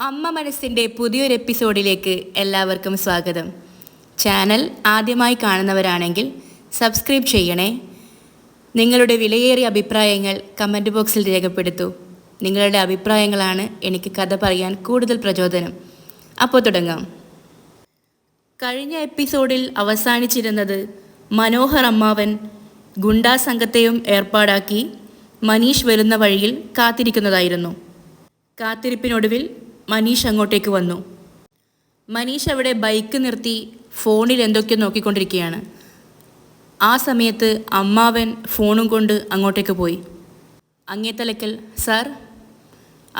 അമ്മ മനസ്സിന്റെ പുതിയൊരു എപ്പിസോഡിലേക്ക് എല്ലാവർക്കും സ്വാഗതം. ചാനൽ ആദ്യമായി കാണുന്നവരാണെങ്കിൽ സബ്സ്ക്രൈബ് ചെയ്യണേ. നിങ്ങളുടെ വിലയേറിയ അഭിപ്രായങ്ങൾ കമന്റ് ബോക്സിൽ രേഖപ്പെടുത്തൂ. നിങ്ങളുടെ അഭിപ്രായങ്ങളാണ് എനിക്ക് കഥ പറയാൻ കൂടുതൽ പ്രചോദനം. അപ്പോൾ തുടങ്ങാം. കഴിഞ്ഞ എപ്പിസോഡിൽ അവസാനിച്ചിരുന്നത് മനോഹർ അമ്മാവൻ ഗുണ്ടാ സംഘത്തെയും ഏർപ്പാടാക്കി മനീഷ് വരുന്ന വഴിയിൽ കാത്തിരിക്കുന്നതായിരുന്നു. കാത്തിരിപ്പിനൊടുവിൽ മനീഷ് അങ്ങോട്ടേക്ക് വന്നു. മനീഷ് അവിടെ ബൈക്ക് നിർത്തി ഫോണിൽ എന്തൊക്കെയോ നോക്കിക്കൊണ്ടിരിക്കുകയാണ്. ആ സമയത്ത് അമ്മാവൻ ഫോണും കൊണ്ട് അങ്ങോട്ടേക്ക് പോയി. അങ്ങേത്തലക്കൽ സാർ?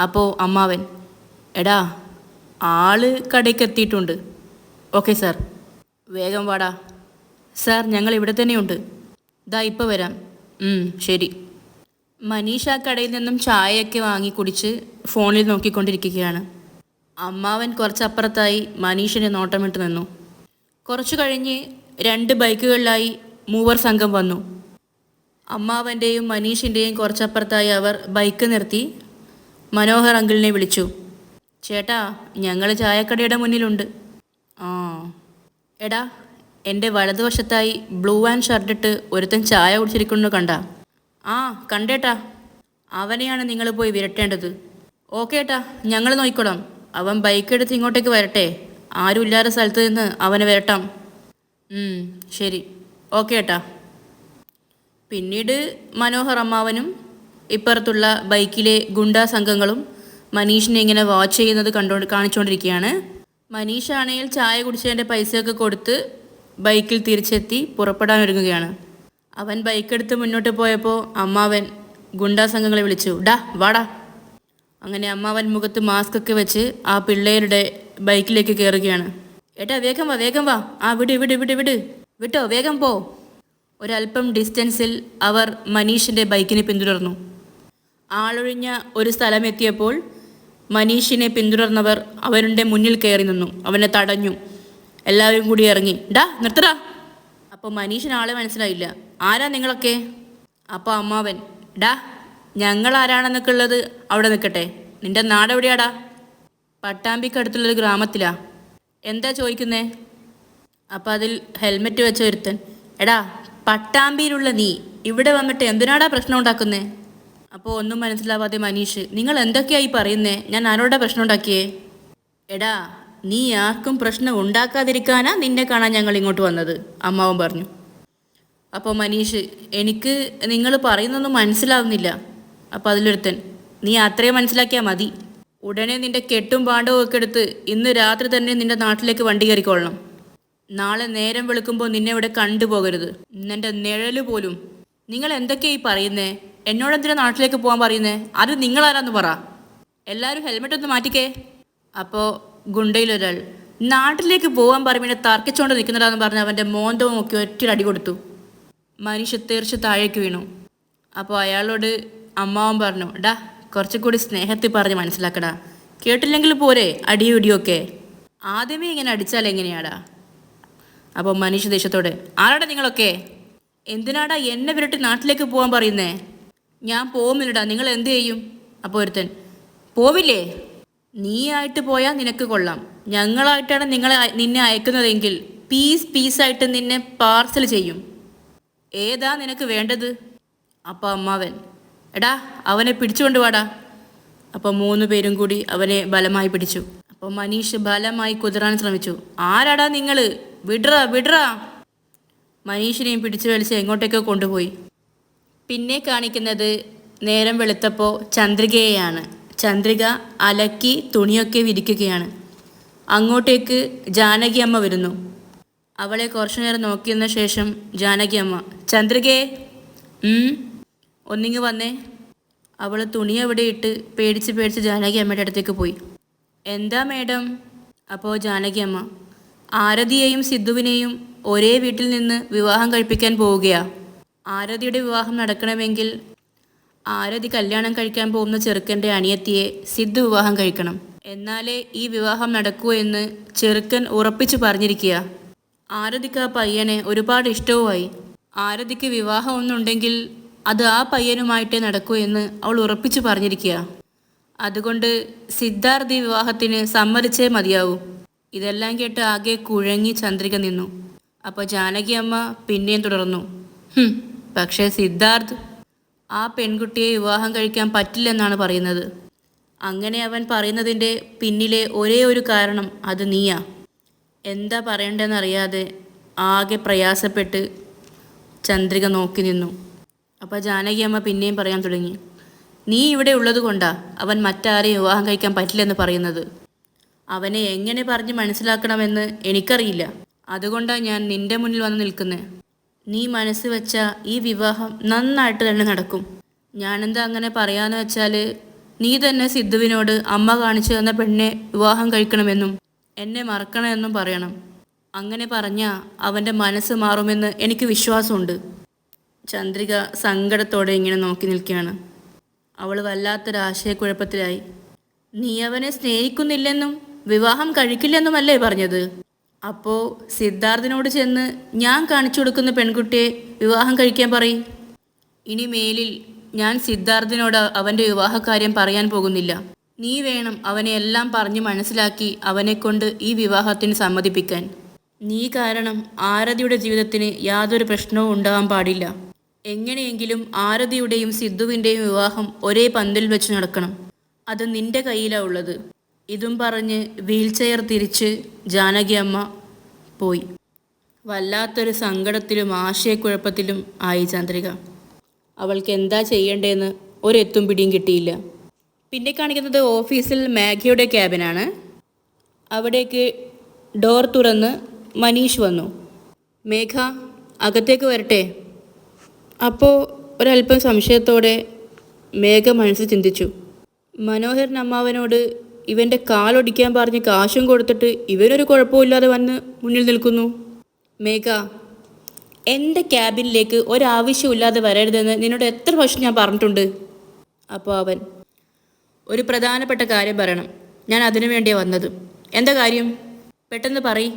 അപ്പോൾ അമ്മാവൻ എടാ ആൾ കടയ്ക്ക് എത്തിയിട്ടുണ്ട് ഓക്കെ സാർ. വേഗം വാടാ. സാർ ഞങ്ങൾ ഇവിടെ തന്നെയുണ്ട്. ദാ ഇപ്പോൾ വരാം. ശരി. മനീഷ ആ കടയിൽ നിന്നും ചായയൊക്കെ വാങ്ങി കുടിച്ച് ഫോണിൽ നോക്കിക്കൊണ്ടിരിക്കുകയാണ്. അമ്മാവൻ കുറച്ചപ്പുറത്തായി മനീഷിനെ നോട്ടമിട്ട് നിന്നു. കുറച്ചു കഴിഞ്ഞ് രണ്ട് ബൈക്കുകളിലായി മൂവർ സംഘം വന്നു. അമ്മാവന്റെയും മനീഷിന്റെയും കുറച്ചപ്പുറത്തായി അവർ ബൈക്ക് നിർത്തി മനോഹർ അങ്കിളിനെ വിളിച്ചു. ചേട്ടാ ഞങ്ങൾ ചായക്കടയുടെ മുന്നിലുണ്ട്. ആ. എടാ എന്റെ വലതുവശത്തായി ബ്ലൂ ആൻഡ് ഷർട്ടിട്ട് ഒരുത്തൻ ചായ കുടിച്ചിരിക്കുന്നു കണ്ട. ആ കണ്ടേട്ടാ. അവനെയാണ് നിങ്ങൾ പോയി വിരട്ടേണ്ടത്. ഓക്കേട്ടാ ഞങ്ങൾ നോക്കിക്കോളാം അവൻ ബൈക്ക് എടുത്ത് ഇങ്ങോട്ടേക്ക് വരട്ടെ. ആരും ഇല്ലാത്ത സ്ഥലത്ത് നിന്ന് അവനെ വരട്ടാം. ശരി. ഓക്കെ ഏട്ടാ. പിന്നീട് മനോഹർ അമ്മാവനും ഇപ്പുറത്തുള്ള ബൈക്കിലെ ഗുണ്ടാ സംഘങ്ങളും മനീഷിനെ ഇങ്ങനെ വാച്ച് ചെയ്യുന്നത് കണ്ടോ കാണിച്ചുകൊണ്ടിരിക്കുകയാണ് മനീഷ് ആണെങ്കിൽ ചായ കുടിച്ചതിന്റെ പൈസയൊക്കെ കൊടുത്ത് ബൈക്കിൽ തിരിച്ചെത്തി പുറപ്പെടാൻ ഒരുങ്ങുകയാണ്. അവൻ ബൈക്കെടുത്ത് മുന്നോട്ട് പോയപ്പോൾ അമ്മാവൻ ഗുണ്ടാ സംഘങ്ങളെ വിളിച്ചു. ഡാ വാടാ അങ്ങനെ അമ്മാവൻ മുഖത്ത് മാസ്ക് ഒക്കെ വെച്ച് ആ പിള്ളേരുടെ ബൈക്കിലേക്ക് കയറുകയാണ് ഏട്ടാ വേഗം വാ വേഗം വാ. ആ വിട് വിട് വിട് വിട്. വിട്ടോ വേഗം പോ. ഒരല്പം ഡിസ്റ്റൻസിൽ അവർ മനീഷിന്റെ ബൈക്കിനെ പിന്തുടർന്നു. ആളൊഴിഞ്ഞ ഒരു സ്ഥലമെത്തിയപ്പോൾ മനീഷിനെ പിന്തുടർന്നവർ അവരുടെ മുന്നിൽ കയറി നിന്നു. അവനെ തടഞ്ഞു. എല്ലാവരും കൂടി ഇറങ്ങി. ഡാ നിർത്തടാ. അപ്പോൾ മനീഷിന് ആളെ മനസ്സിലായില്ല. ആരാ നിങ്ങളൊക്കെ? അപ്പോൾ അമ്മാവൻ ഡാ ഞങ്ങൾ ആരാണെന്നൊക്കെ ഉള്ളത് അവിടെ നിൽക്കട്ടെ. നിന്റെ നാടെവിടെയാടാ പട്ടാമ്പിക്കടുത്തുള്ളൊരു ഗ്രാമത്തിലാ. എന്താ ചോദിക്കുന്നേ? അപ്പം അതിൽ ഹെൽമെറ്റ് വെച്ച ഒരുത്തൻ. എടാ പട്ടാമ്പിയിലുള്ള നീ ഇവിടെ വന്നിട്ട് എന്തിനാടാ പ്രശ്നം ഉണ്ടാക്കുന്നേ? അപ്പോൾ ഒന്നും മനസ്സിലാവാതെ മനീഷ് നിങ്ങൾ എന്തൊക്കെയായി പറയുന്നേ? ഞാൻ ആരോടാ പ്രശ്നം ഉണ്ടാക്കിയേ? എടാ നീ ആർക്കും പ്രശ്നം ഉണ്ടാക്കാതിരിക്കാനാ നിന്നെ കാണാൻ ഞങ്ങൾ ഇങ്ങോട്ട് വന്നത് അമ്മാവൻ പറഞ്ഞു. അപ്പോൾ മനീഷ് എനിക്ക് നിങ്ങൾ പറയുന്നൊന്നും മനസ്സിലാവുന്നില്ല. അപ്പോൾ അതിലൊരുത്തൻ നീ അത്രയും മനസ്സിലാക്കിയാൽ മതി. ഉടനെ നിന്റെ കെട്ടും പാണ്ടവും ഒക്കെ എടുത്ത് ഇന്ന് രാത്രി തന്നെ നിന്റെ നാട്ടിലേക്ക് വണ്ടി കയറിക്കൊള്ളണം. നാളെ നേരം വെളുക്കുമ്പോൾ നിന്നെ ഇവിടെ കണ്ടുപോകരുത് നിന്റെ നിഴൽ പോലും. നിങ്ങൾ എന്തൊക്കെയാ ഈ പറയുന്നേ? എന്നോട് എന്തിനാ നാട്ടിലേക്ക് പോകാൻ പറയുന്നേ? അത് നിങ്ങളാരാന്ന് പറ. എല്ലാവരും ഹെൽമെറ്റ് ഒന്ന് മാറ്റിക്കേ. അപ്പോൾ ഗുണ്ടയിലൊരാൾ നാട്ടിലേക്ക് പോകാൻ പറയുമ്പോൾ തർക്കിച്ചുകൊണ്ട് നിൽക്കുന്നതാന്ന് പറഞ്ഞ് അവന്റെ മോന്തവും ഒക്കെ ഒറ്റ അടി കൊടുത്തു. മനുഷ്യ തീർച്ച താഴേക്ക് വീണു. അപ്പോൾ അയാളോട് അമ്മാവൻ പറഞ്ഞു ഡാ കുറച്ചുകൂടി സ്നേഹത്തിൽ പറഞ്ഞ് മനസ്സിലാക്കടാ. കേട്ടില്ലെങ്കിൽ പോരെ അടിയും ഇടിയൊക്കെ. ആദ്യമേ ഇങ്ങനെ അടിച്ചാൽ എങ്ങനെയാടാ? അപ്പോൾ മനുഷ്യ ദേശത്തോടെ ആരാടാ നിങ്ങളൊക്കെ? എന്തിനാടാ എന്നെ വിരട്ടി നാട്ടിലേക്ക് പോകാൻ പറയുന്നേ? ഞാൻ പോകുന്നില്ലടാ നിങ്ങൾ എന്ത് ചെയ്യും? അപ്പോൾ ഒരുത്തൻ പോവില്ലേ? നീ ആയിട്ട് പോയാൽ നിനക്ക് കൊള്ളാം. ഞങ്ങളായിട്ടാണ് നിങ്ങളെ നിന്നെ അയക്കുന്നതെങ്കിൽ പീസ് പീസായിട്ട് നിന്നെ പാർസൽ ചെയ്യും. ഏതാ നിനക്ക് വേണ്ടത്? അപ്പോൾ അമ്മാവൻ എടാ അവനെ പിടിച്ചുകൊണ്ട് വാടാ. അപ്പോൾ മൂന്ന് പേരും കൂടി അവനെ ബലമായി പിടിച്ചു. അപ്പോൾ മനീഷ് ബലമായി കുതിരാൻ ശ്രമിച്ചു. ആരാടാ നിങ്ങൾ വിടറ വിടറ. മനീഷിനെയും പിടിച്ചു വലിച്ച് എങ്ങോട്ടേക്കോ കൊണ്ടുപോയി. പിന്നെ കാണിക്കുന്നത് നേരം വെളുത്തപ്പോൾ ചന്ദ്രികയെയാണ്. ചന്ദ്രിക അലക്കി തുണിയൊക്കെ വിരിക്കുകയാണ്. അങ്ങോട്ടേക്ക് ജാനകി അമ്മ വരുന്നു. അവളെ കുറച്ചു നേരം നോക്കിയതിന് ശേഷം ജാനകി അമ്മ ചന്ദ്രികയെ ഒന്നിങ്ങ് വന്നേ. അവൾ തുണി അവിടെ ഇട്ട് പേടിച്ച് പേടിച്ച് ജാനകി അമ്മയുടെ അടുത്തേക്ക് പോയി. എന്താ മേഡം? അപ്പോൾ ജാനകി അമ്മ ആരതിയെയും സിദ്ധുവിനെയും ഒരേ വീട്ടിൽ നിന്ന് വിവാഹം കഴിപ്പിക്കാൻ പോവുകയാ. ആരതിയുടെ വിവാഹം നടക്കണമെങ്കിൽ ആരതി കല്യാണം കഴിക്കാൻ പോകുന്ന ചെറുക്കന്റെ അനിയത്തിയെ സിദ്ധു വിവാഹം കഴിക്കണം. എന്നാലേ ഈ വിവാഹം നടക്കൂ എന്ന് ചെറുക്കൻ ഉറപ്പിച്ചു പറഞ്ഞിരിക്കുക ആരതിക്ക് ആ പയ്യനെ ഒരുപാട് ഇഷ്ടവുമായി. ആരതിക്ക് വിവാഹം ഒന്നുണ്ടെങ്കിൽ അത് ആ പയ്യനുമായിട്ടേ നടക്കൂ എന്ന് അവൾ ഉറപ്പിച്ചു പറഞ്ഞിരിക്കുക. അതുകൊണ്ട് സിദ്ധാർത്ഥി വിവാഹത്തിന് സമ്മതിച്ചേ മതിയാവൂ. ഇതെല്ലാം കേട്ട് ആകെ കുഴങ്ങി ചന്ദ്രിക നിന്നു. അപ്പോൾ ജാനകി അമ്മ പിന്നെയും തുടർന്നു. പക്ഷേ സിദ്ധാർത്ഥ് ആ പെൺകുട്ടിയെ വിവാഹം കഴിക്കാൻ പറ്റില്ലെന്നാണ് പറയുന്നത്. അങ്ങനെ അവൻ പറയുന്നതിന്റെ പിന്നിലെ ഒരേ ഒരു കാരണം അത് നീയാ. എന്താ പറയണ്ടെന്നറിയാതെ ആകെ പ്രയാസപ്പെട്ട് ചന്ദ്രിക നോക്കി നിന്നു. അപ്പോൾ ജാനകി അമ്മ പിന്നെയും പറയാൻ തുടങ്ങി. നീ ഇവിടെ ഉള്ളത് കൊണ്ടാ അവൻ മറ്റാരെയും വിവാഹം കഴിക്കാൻ പറ്റില്ലെന്ന് പറയുന്നത്? അവനെ എങ്ങനെ പറഞ്ഞ് മനസ്സിലാക്കണമെന്ന് എനിക്കറിയില്ല. അതുകൊണ്ടാണ് ഞാൻ നിന്റെ മുന്നിൽ വന്ന് നിൽക്കുന്നത് നീ മനസ്സ് വെച്ച ഈ വിവാഹം നന്നായിട്ട് തന്നെ നടക്കും. ഞാനെന്താ അങ്ങനെ പറയാന്ന് വെച്ചാൽ നീ തന്നെ സിദ്ധുവിനോട് അമ്മ കാണിച്ചു തന്ന പെണ്ണെ വിവാഹം കഴിക്കണമെന്നും എന്നെ മറക്കണമെന്നും പറയണം. അങ്ങനെ പറഞ്ഞാൽ അവന്റെ മനസ്സ് മാറുമെന്ന് എനിക്ക് വിശ്വാസമുണ്ട്. ചന്ദ്രിക സങ്കടത്തോടെ ഇങ്ങനെ നോക്കി നിൽക്കുകയാണ്. അവൾ വല്ലാത്തൊരു ആശയക്കുഴപ്പത്തിലായി നീ അവനെ സ്നേഹിക്കുന്നില്ലെന്നും വിവാഹം കഴിക്കില്ലെന്നുമല്ലേ പറഞ്ഞത്? അപ്പോ സിദ്ധാർത്ഥിനോട് ചെന്ന് ഞാൻ കാണിച്ചു കൊടുക്കുന്ന പെൺകുട്ടിയെ വിവാഹം കഴിക്കാൻ പറയും. ഇനി മേലിൽ ഞാൻ സിദ്ധാർത്ഥിനോട് അവന്റെ വിവാഹകാര്യം പറയാൻ പോകുന്നില്ല. നീ വേണം അവനെ എല്ലാം പറഞ്ഞു മനസ്സിലാക്കി അവനെക്കൊണ്ട് ഈ വിവാഹത്തിന് സമ്മതിപ്പിക്കാൻ. നീ കാരണം ആരതിയുടെ ജീവിതത്തിന് യാതൊരു പ്രശ്നവും ഉണ്ടാകാൻ പാടില്ല. എങ്ങനെയെങ്കിലും ആരതിയുടെയും സിദ്ധുവിന്റെയും വിവാഹം ഒരേ പന്തിൽ വെച്ച് നടക്കണം. അത് നിന്റെ കയ്യിലാണ് ഉള്ളത്. ഇതും പറഞ്ഞ് വീൽചെയർ തിരിച്ച് ജാനകി അമ്മ പോയി. വല്ലാത്തൊരു സങ്കടത്തിലും ആശയക്കുഴപ്പത്തിലും ആയി ചന്ദ്രിക. അവൾക്ക് എന്താ ചെയ്യേണ്ടതെന്ന് ഒരെത്തും പിടിയും കിട്ടിയില്ല. പിന്നെ കാണിക്കുന്നത് ഓഫീസിൽ മാഗിയുടെ ക്യാബിനാണ്. അവിടേക്ക് ഡോർ തുറന്ന് മനീഷ് വന്നു. മേഘ അകത്തേക്ക് വരട്ടെ? അപ്പോൾ ഒരല്പം സംശയത്തോടെ മേഘ മനസ്സ് ചിന്തിച്ചു. മനോഹരൻ അമ്മാവനോട് ഇവന്റെ കാലൊടിക്കാൻ പറഞ്ഞ് കാശും കൊടുത്തിട്ട് ഇവനൊരു കുഴപ്പമില്ലാതെ വന്ന് മുന്നിൽ നിൽക്കുന്നു. മേഘ എന്റെ ക്യാബിനിലേക്ക് ഒരാവശ്യമില്ലാതെ വരരുതെന്ന് നിന്നോട് എത്ര പ്രാവശ്യം ഞാൻ പറഞ്ഞിട്ടുണ്ട്? അപ്പോൾ അവൻ ഒരു പ്രധാനപ്പെട്ട കാര്യം പറയണം. ഞാൻ അതിനു വേണ്ടിയാണ് വന്നത്. എന്താ കാര്യം? പെട്ടെന്ന് പറയ്.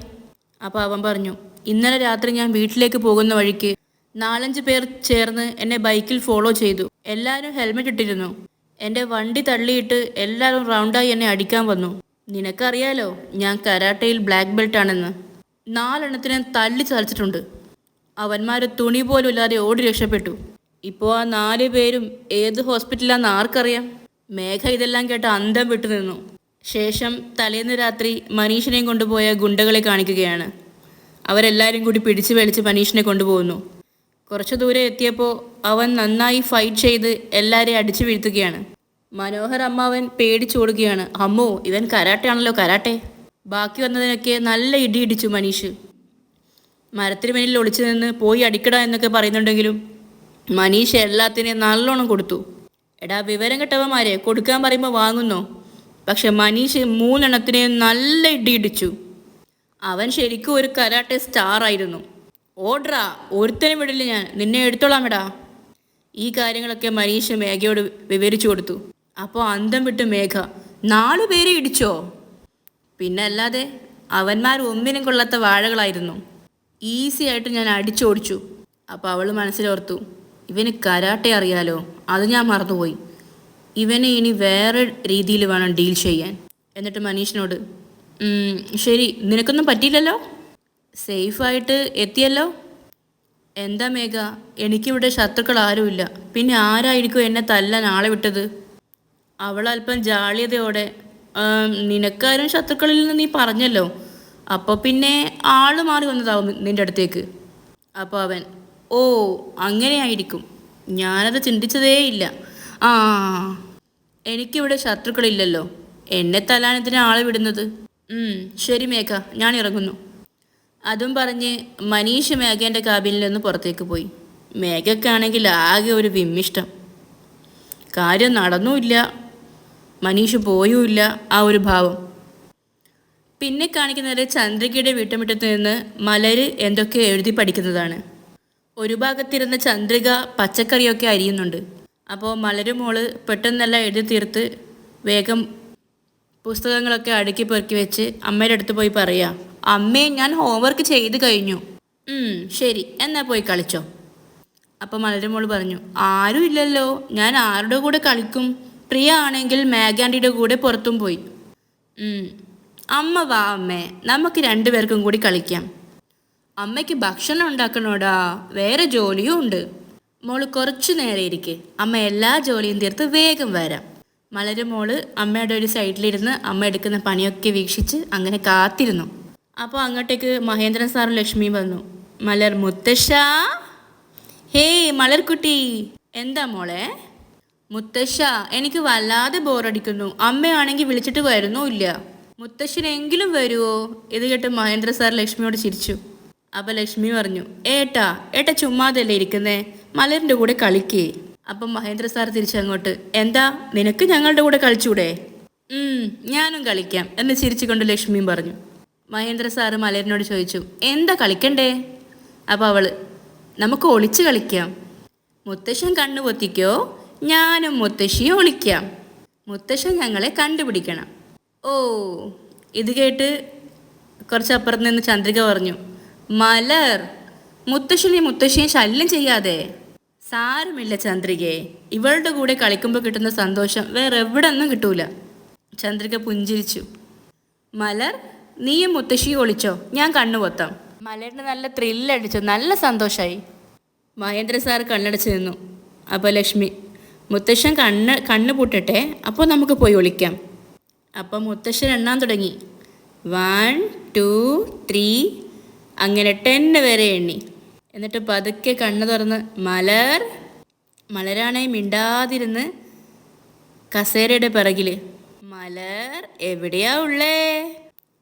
അപ്പോൾ അവൻ പറഞ്ഞു ഇന്നലെ രാത്രി ഞാൻ വീട്ടിലേക്ക് പോകുന്ന വഴിക്ക് നാലഞ്ച് പേർ ചേർന്ന് എന്നെ ബൈക്കിൽ ഫോളോ ചെയ്തു. എല്ലാവരും ഹെൽമെറ്റ് ഇട്ടിരുന്നു. എന്റെ വണ്ടി തള്ളിയിട്ട് എല്ലാവരും റൗണ്ടായി എന്നെ അടിക്കാൻ വന്നു. നിനക്കറിയാലോ ഞാൻ കരാട്ടയിൽ ബ്ലാക്ക് ബെൽറ്റ് ആണെന്ന്. നാലെണ്ണത്തിനെ തല്ലി ചതച്ചിട്ടുണ്ട്. അവന്മാർ തുണി പോലും ഇല്ലാതെ ഓടി രക്ഷപ്പെട്ടു. ഇപ്പോൾ ആ നാല് പേരും ഏത് ഹോസ്പിറ്റലാന്ന് ആർക്കറിയാം? മേഘ ഇതെല്ലാം കേട്ട് അന്തം വിട്ടു നിന്നു. ശേഷം തലേന്ന് രാത്രി മനീഷിനെയും കൊണ്ടുപോയ ഗുണ്ടകളെ കാണിക്കുകയാണ്. അവരെല്ലാവരും കൂടി പിടിച്ചു വലിച്ച് മനീഷിനെ കൊണ്ടുപോകുന്നു. കുറച്ചു ദൂരെ എത്തിയപ്പോൾ അവൻ നന്നായി ഫൈറ്റ് ചെയ്ത് എല്ലാവരെയും അടിച്ചു വീഴ്ത്തുകയാണ്. മനോഹർ അമ്മാവൻ പേടിച്ചോടുകയാണ് അമ്മോ ഇവൻ കരാട്ടെ കരാട്ടെ. ബാക്കി വന്നതിനൊക്കെ നല്ല ഇടി ഇടിച്ചു മനീഷ്. മരത്തിന് മുന്നിൽ ഒളിച്ചു നിന്ന് പോയി അടിക്കട എന്നൊക്കെ പറയുന്നുണ്ടെങ്കിലും മനീഷ് എല്ലാത്തിനെയും നല്ലോണം കൊടുത്തു. എടാ വിവരം കെട്ടവന്മാരെ കൊടുക്കാൻ പറയുമ്പോൾ വാങ്ങുന്നോ? പക്ഷെ മനീഷ് മൂന്നെണ്ണത്തിനെയും നല്ല ഇടി ഇടിച്ചു. അവൻ ശരിക്കും ഒരു കരാട്ടെ സ്റ്റാർ ആയിരുന്നു. ഓഡ്രാ ഒരുത്തനും വിടില്ല ഞാൻ. നിന്നെ എടുത്തോളാം എടാ ഈ കാര്യങ്ങളൊക്കെ മനീഷ് മേഘയോട് വിവരിച്ചു കൊടുത്തു. അപ്പോൾ അന്തം വിട്ട് മേഘ. നാലു പേരെ ഇടിച്ചോ? പിന്നെ അല്ലാതെ അവന്മാർ ഒന്നിനും കൊള്ളാത്ത വാഴകളായിരുന്നു. ഈസി ആയിട്ട് ഞാൻ അടിച്ചോടിച്ചു. അപ്പോൾ അവൾ മനസ്സിലോർത്തു ഇവന് കരാട്ടെ അറിയാലോ. അത് ഞാൻ മറന്നുപോയി. ഇവനെ ഇനി വേറെ രീതിയിൽ വേണം ഡീൽ ചെയ്യാൻ. എന്നിട്ട് മനീഷിനോട് ശരി നിനക്കൊന്നും പറ്റിയില്ലല്ലോ? സേഫായിട്ട് എത്തിയല്ലോ? എന്താ മേഘ? എനിക്കിവിടെ ശത്രുക്കൾ ആരുമില്ല പിന്നെ ആരായിരിക്കും എന്നെ തല്ലാൻ ആളെ വിട്ടത്? അവൾ അല്പം ജാള്യതയോടെ "ആം, നിനക്കാരും ശത്രുക്കളിൽ നിന്ന് നീ പറഞ്ഞല്ലോ. അപ്പോൾ പിന്നെ ആൾ മാറി വന്നതാവും നിന്റെ അടുത്തേക്ക്. അപ്പോൾ അവൻ ഓ അങ്ങനെയായിരിക്കും. ഞാനത് ചിന്തിച്ചതേയില്ല ആ എനിക്കിവിടെ ശത്രുക്കളില്ലല്ലോ. എന്നെ തലാനത്തിന് ആളെ വിടുന്നത്? ശരി മേഘ. ഞാൻ ഇറങ്ങുന്നു. അതും പറഞ്ഞ് മനീഷ് മേഘേന്റെ കാബിനിൽ നിന്ന് പുറത്തേക്ക് പോയി. മേഘക്കാണെങ്കിൽ ആകെ ഒരു വിമ്മിഷ്ടം. കാര്യം നടന്നുമില്ല. മനീഷ് പോയുമില്ല. ആ ഒരു ഭാവം. പിന്നെ കാണിക്കുന്നത് ചന്ദ്രികയുടെ വീട്ടുമുറ്റത്ത് നിന്ന് മലര് എന്തൊക്കെ എഴുതി പഠിക്കുന്നതാണ്. ഒരു ഭാഗത്തിരുന്ന ചന്ദ്രിക പച്ചക്കറിയൊക്കെ അരിയുന്നുണ്ട്. അപ്പോൾ മലര് മോൾ പെട്ടെന്നെല്ലാം എഴുതി തീർത്ത് വേഗം പുസ്തകങ്ങളൊക്കെ അടുക്കി പെറുക്കി വെച്ച് അമ്മയുടെ അടുത്ത് പോയി പറയാ. അമ്മേ ഞാൻ ഹോംവർക്ക് ചെയ്ത് കഴിഞ്ഞു. "ഉം, ശരി. എന്നാ പോയി കളിച്ചോ. അപ്പോൾ മലരുമോൾ പറഞ്ഞു ആരും ഇല്ലല്ലോ. ഞാൻ ആരുടെ കൂടെ കളിക്കും? പ്രിയ ആണെങ്കിൽ മാഗാൻഡിയുടെ കൂടെ പുറത്തും പോയി. അമ്മ വാ അമ്മേ. നമുക്ക് രണ്ടുപേർക്കും കൂടി കളിക്കാം. അമ്മയ്ക്ക് ഭക്ഷണം ഉണ്ടാക്കണോടാ? വേറെ ജോലിയും ഉണ്ട്. മോൾ കുറച്ചു നേരം ഇരിക്കെ. അമ്മ എല്ലാ ജോലിയും തീർത്ത് വേഗം വരാം. മലര് മോൾ അമ്മയുടെ ഒരു സൈഡിലിരുന്ന് അമ്മ എടുക്കുന്ന പണിയൊക്കെ വീക്ഷിച്ച് അങ്ങനെ കാത്തിരുന്നു. അപ്പോൾ അങ്ങോട്ടേക്ക് മഹേന്ദ്രൻ സാറും ലക്ഷ്മിയും വന്നു. മലർ മുത്തശ്ശ. ഹേ മലർക്കുട്ടി. എന്താ മോളെ? മുത്തശ്ശ എനിക്ക് വല്ലാതെ ബോറടിക്കുന്നു. അമ്മയാണെങ്കിൽ വിളിച്ചിട്ട് വരുന്നു വരുന്നുമില്ല മുത്തശ്ശനെങ്കിലും വരുമോ ഇത് കേട്ട് മഹേന്ദ്ര സാർ ലക്ഷ്മിയോട് ചിരിച്ചു. അപ്പൊ ലക്ഷ്മി പറഞ്ഞു ഏട്ടാ ഏട്ടാ ചുമ്മാതല്ലേ ഇരിക്കുന്നേ? മലറിന്റെ കൂടെ കളിക്കേ. അപ്പം മഹേന്ദ്ര സാർ തിരിച്ചങ്ങോട്ട് എന്താ നിനക്ക് ഞങ്ങളുടെ കൂടെ കളിച്ചൂടെ? ഞാനും കളിക്കാം എന്ന് ചിരിച്ചുകൊണ്ട് ലക്ഷ്മിയും പറഞ്ഞു. മഹേന്ദ്ര സാറ് മലേറിനോട് ചോദിച്ചു എന്താ കളിക്കണ്ടേ? അപ്പൊ അവൾ നമുക്ക് ഒളിച്ചു കളിക്കാം. മുത്തശ്ശൻ കണ്ണു പൊത്തിക്കോ ഞാനും മുത്തശ്ശിയും ഒളിക്കാം. മുത്തശ്ശൻ ഞങ്ങളെ കണ്ടുപിടിക്കണം. ഓ ഇത് കേട്ട് കുറച്ചപ്പുറത്ത് നിന്ന് ചന്ദ്രിക പറഞ്ഞു മലർ മുത്തശ്ശനെയും മുത്തശ്ശിയും ശല്യം ചെയ്യാതെ. സാരമില്ല ചന്ദ്രികയെ ഇവളുടെ കൂടെ കളിക്കുമ്പോൾ കിട്ടുന്ന സന്തോഷം വേറെ എവിടെ ഒന്നും കിട്ടൂല. ചന്ദ്രിക പുഞ്ചിരിച്ചു മലർ നീയും മുത്തശ്ശി ഒളിച്ചോ? ഞാൻ കണ്ണു പൊത്താം മലയുടെ നല്ല ത്രില്ലടിച്ചു നല്ല സന്തോഷമായി മഹേന്ദ്ര സാർ കണ്ണടച്ച് നിന്നു. അപ്പോൾ ലക്ഷ്മി മുത്തശ്ശൻ കണ്ണ് കണ്ണ് പൂട്ടട്ടെ? അപ്പോൾ നമുക്ക് പോയി ഒളിക്കാം. അപ്പോൾ മുത്തശ്ശൻ എണ്ണാൻ തുടങ്ങി. വൺ ടു ത്രീ അങ്ങനെ ടെന്ന് വരെ എണ്ണി. എന്നിട്ട് പതുക്കെ കണ്ണ് തുറന്ന് മലർ മലരാണെ മിണ്ടാതിരുന്ന് കസേരയുടെ പിറകിൽ മലർ എവിടെയാ ഉള്ളേ?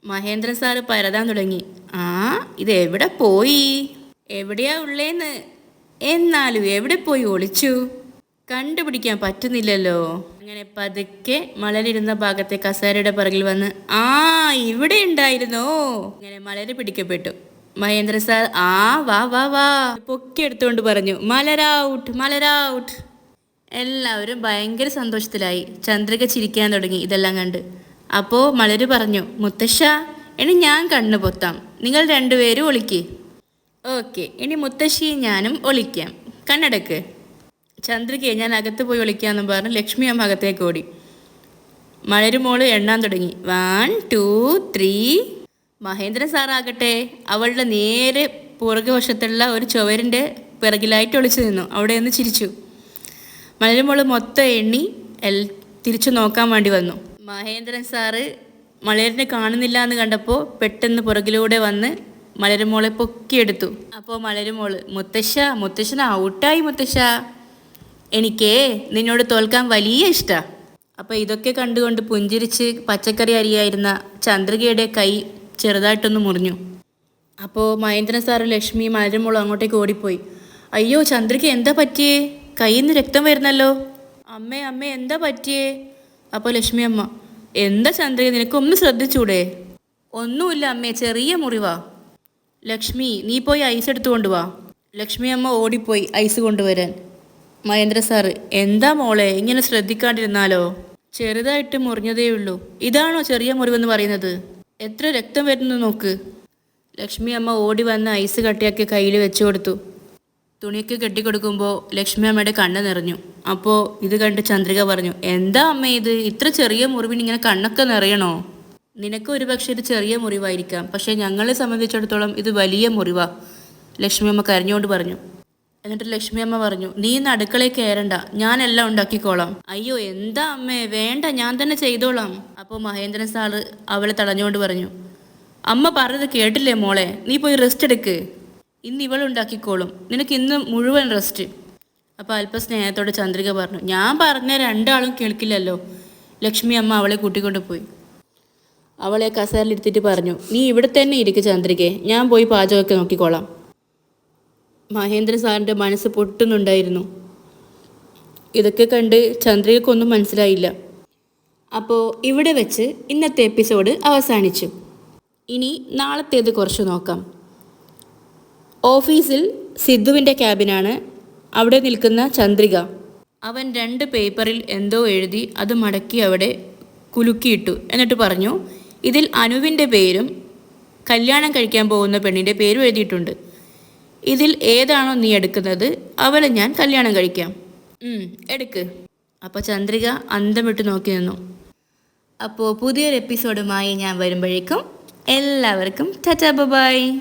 മഹേന്ദ്രൻ സാറ് പരതാൻ തുടങ്ങി. ആ ഇത് എവിടെ പോയി? എവിടെയാ ഉള്ളേന്ന്? എന്നാലും എവിടെ പോയി ഒളിച്ചു? കണ്ടുപിടിക്കാൻ പറ്റുന്നില്ലല്ലോ. അങ്ങനെ പതുക്കെ മലരിരുന്ന ഭാഗത്തെ കസേരയുടെ പിറകിൽ വന്ന് ആ ഇവിടെ ഉണ്ടായിരുന്നോ? ഇങ്ങനെ മലര് പിടിക്കപ്പെട്ടു. മഹേന്ദ്ര സാർ ആ വാ വാ വാ. പൊക്കി എടുത്തുകൊണ്ട് പറഞ്ഞു മലരൗട്ട് മലരൗട്ട് എല്ലാവരും ഭയങ്കര സന്തോഷത്തിലായി. ചന്ദ്രിക ചിരിക്കാൻ തുടങ്ങി ഇതെല്ലാം കണ്ട്. അപ്പോൾ മലര് പറഞ്ഞു മുത്തശ്ശ ഇനി ഞാൻ കണ്ണു പൊത്താം. നിങ്ങൾ രണ്ടുപേരും ഒളിക്ക്. ഓക്കെ ഇനി മുത്തശ്ശിയും ഞാനും ഒളിക്കാം. കണ്ണടക്ക്. ചന്ദ്രികയെ ഞാൻ അകത്ത് പോയി ഒളിക്കാമെന്ന് പറഞ്ഞ് ലക്ഷ്മി അമ്മ അകത്തേക്ക് ഓടി. മലരുമോൾ എണ്ണാൻ തുടങ്ങി. One two three. മഹേന്ദ്രൻ സാറാകട്ടെ അവളുടെ നേരെ പുറകുവശത്തുള്ള ഒരു ചുവരിന്റെ പിറകിലായിട്ട് ഒളിച്ചു നിന്നു. അവിടെ നിന്ന് ചിരിച്ചു. മലരുമോൾ മൊത്തം എണ്ണി എൽ തിരിച്ചു നോക്കാൻ വേണ്ടി വന്നു. മഹേന്ദ്രൻ സാറ് മലരിനെ കാണുന്നില്ല എന്ന് കണ്ടപ്പോൾ പെട്ടെന്ന് പുറകിലൂടെ വന്ന് മലരുമോളെ പൊക്കിയെടുത്തു. അപ്പോൾ മലരുമോൾ മുത്തശ്ശ മുത്തശ്ശന ഔട്ടായി മുത്തശ്ശ. എനിക്കേ നിന്നോട് തോൽക്കാൻ വലിയ ഇഷ്ടാ. അപ്പോൾ ഇതൊക്കെ കണ്ടുകൊണ്ട് പുഞ്ചിരിച്ച് പച്ചക്കറി അരിയായിരുന്ന ചന്ദ്രികയുടെ കൈ ചെറുതായിട്ടൊന്ന് മുറിഞ്ഞു. അപ്പോൾ മഹേന്ദ്രൻ സാറ് ലക്ഷ്മി മലരുമോളും അങ്ങോട്ടേക്ക് ഓടിപ്പോയി. അയ്യോ ചന്ദ്രിക എന്താ പറ്റിയേ? കയ്യിൽ നിന്ന് രക്തം വരുന്നല്ലോ. അമ്മേ അമ്മേ എന്താ പറ്റിയേ? അപ്പോൾ ലക്ഷ്മി അമ്മ എന്താ ചന്ദ്രിക നിനക്കൊന്ന് ശ്രദ്ധിച്ചൂടെ? ഒന്നുമില്ല അമ്മേ ചെറിയ മുറിവാ ലക്ഷ്മി നീ പോയി ഐസ് എടുത്തുകൊണ്ട് വാ. ലക്ഷ്മി അമ്മ ഓടിപ്പോയി ഐസ് കൊണ്ടുവരാൻ. മഹേന്ദ്ര സാറ് എന്താ മോളെ ഇങ്ങനെ ശ്രദ്ധിക്കാണ്ടിരുന്നാലോ? ചെറുതായിട്ട് മുറിഞ്ഞതേ ഉള്ളൂ. ഇതാണോ ചെറിയ മുറിവെന്ന് പറയുന്നത്? എത്ര രക്തം വരുന്നു നോക്ക്. ലക്ഷ്മി അമ്മ ഓടി വന്ന് ഐസ് കട്ടിയാക്കി കയ്യിൽ വെച്ചു കൊടുത്തു. തുണിയൊക്കെ കെട്ടിക്കൊടുക്കുമ്പോൾ ലക്ഷ്മി അമ്മയുടെ കണ്ണ് നിറഞ്ഞു. അപ്പോൾ ഇത് കണ്ട് ചന്ദ്രിക പറഞ്ഞു എന്താ അമ്മ ഇത്? ഇത്ര ചെറിയ മുറിവിന് ഇങ്ങനെ കണ്ണൊക്കെ നിറയണോ? നിനക്ക് ഒരു പക്ഷേ ഇത് ചെറിയ മുറിവായിരിക്കാം. പക്ഷേ ഞങ്ങളെ സംബന്ധിച്ചിടത്തോളം ഇത് വലിയ മുറിവാ ലക്ഷ്മി അമ്മ കരഞ്ഞുകൊണ്ട് പറഞ്ഞു. എന്നിട്ട് ലക്ഷ്മി അമ്മ പറഞ്ഞു നീ ഇന്ന് അടുക്കളയിൽ കയറണ്ട ഞാനെല്ലാം ഉണ്ടാക്കിക്കോളാം. അയ്യോ എന്താ അമ്മേ? വേണ്ട ഞാൻ തന്നെ ചെയ്തോളാം. അപ്പോൾ മഹേന്ദ്രൻ സാറ് അവളെ തടഞ്ഞുകൊണ്ട് പറഞ്ഞു അമ്മ പറഞ്ഞത് കേട്ടില്ലേ മോളെ? നീ പോയി റെസ്റ്റ് എടുക്ക്. ഇന്ന് ഇവൾ ഉണ്ടാക്കിക്കോളും. നിനക്ക് ഇന്ന് മുഴുവൻ റെസ്റ്റ് അപ്പോൾ അല്പ സ്നേഹത്തോടെ ചന്ദ്രിക പറഞ്ഞു ഞാൻ പറഞ്ഞ രണ്ടാളും കേൾക്കില്ലല്ലോ. ലക്ഷ്മി അമ്മ അവളെ കൂട്ടിക്കൊണ്ട് പോയി. അവളെ കസേരലിരുത്തിയിട്ട് പറഞ്ഞു നീ ഇവിടെ തന്നെ ഇരിക്കു ചന്ദ്രികയെ ഞാൻ പോയി പാചകമൊക്കെ നോക്കിക്കോളാം. മഹേന്ദ്ര സാറിന്റെ മനസ്സ് പൊട്ടുന്നുണ്ടായിരുന്നു. ഇതൊക്കെ കണ്ട് ചന്ദ്രികക്കൊന്നും മനസ്സിലായില്ല. അപ്പോൾ ഇവിടെ വെച്ച് ഇന്നത്തെ എപ്പിസോഡ് അവസാനിച്ചു. ഇനി നാളത്തേത് കുറച്ച് നോക്കാം. ഓഫീസിൽ സിദ്ധുവിന്റെ ക്യാബിനാണ്. അവിടെ നിൽക്കുന്ന ചന്ദ്രിക. അവൻ രണ്ട് പേപ്പറിൽ എന്തോ എഴുതി അത് മടക്കി അവിടെ കുലുക്കിയിട്ടു. എന്നിട്ട് പറഞ്ഞു ഇതിൽ അനുവിന്റെ പേരും കല്യാണം കഴിക്കാൻ പോകുന്ന പെണ്ണിന്റെ പേരും എഴുതിയിട്ടുണ്ട്. ഇതിൽ ഏതാണോ നീ എടുക്കുന്നത് അവളെ ഞാൻ കല്യാണം കഴിക്കാം. എടുക്ക്. അപ്പോൾ ചന്ദ്രിക അന്തം വിട്ട് നോക്കി നിന്നു. അപ്പോൾ പുതിയൊരു എപ്പിസോഡുമായി ഞാൻ വരുമ്പോഴേക്കും എല്ലാവർക്കും ടാറ്റാ ബൈ.